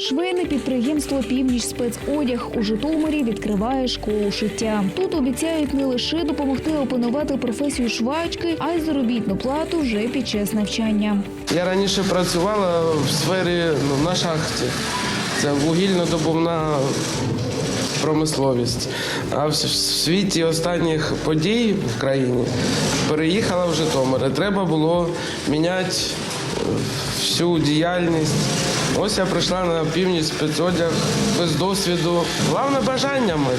Швейне підприємство Північ спецодяг у Житомирі відкриває школу шиття. Тут обіцяють не лише допомогти опанувати професію швачки, а й заробітну плату вже під час навчання. Я раніше працювала в сфері ну, на шахті. Це вугільно-добувна промисловість. А в світі останніх подій в країні переїхала в Житомир. Треба було міняти всю діяльність. Ось я прийшла на північ спецодяг без досвіду. Головне бажання мати.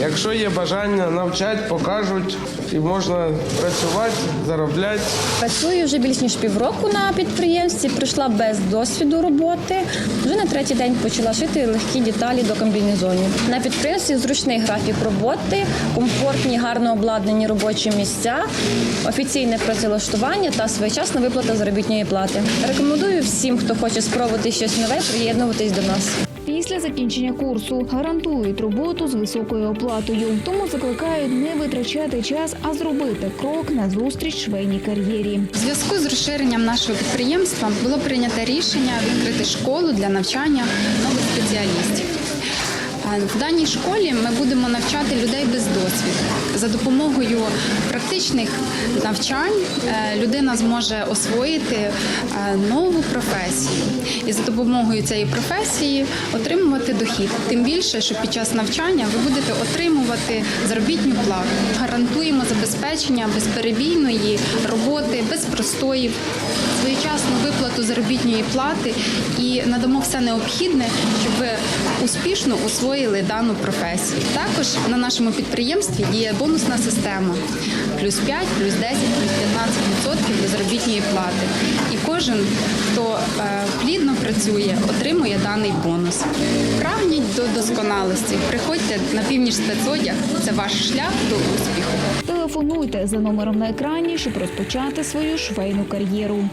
Якщо є бажання навчать, покажуть і можна працювати, заробляти. Працюю вже більш ніж півроку на підприємстві. Прийшла без досвіду роботи. Вже на третій день почала шити легкі деталі до комбінезонів. На підприємстві зручний графік роботи, комфортні, гарно обладнані робочі місця, офіційне працевлаштування та своєчасна виплата заробітної плати. Рекомендую всім, хто хоче спробувати щось нове, приєднуватись до нас. Після закінчення курсу гарантують роботу з високою оплатою, тому закликають не витрачати час, а зробити крок на зустріч швейній кар'єрі. В зв'язку з розширенням нашого підприємства було прийнято рішення відкрити школу для навчання нових спеціалістів. Е, В даній школі ми будемо навчати людей без досвіду. За допомогою практичних навчань е, людина зможе освоїти е, нову професію і за допомогою цієї професії отримувати дохід. Тим більше, що під час навчання ви будете отримувати заробітну плату. Гарантуємо забезпечення безперебійної роботи, без простоїв, своєчасну виплату заробітної плати і надамо все необхідне, щоб ви успішно освоїли дану професію. Також на нашому підприємстві діє бонусна система плюс 5, плюс 10, плюс 15% до заробітної плати. І кожен, хто е, плідно працює, отримує даний бонус. Прагніть до досконалості. Приходьте на північ спецодяг. Це ваш шлях до успіху. Телефонуйте за номером на екрані, щоб розпочати свою швейну кар'єру.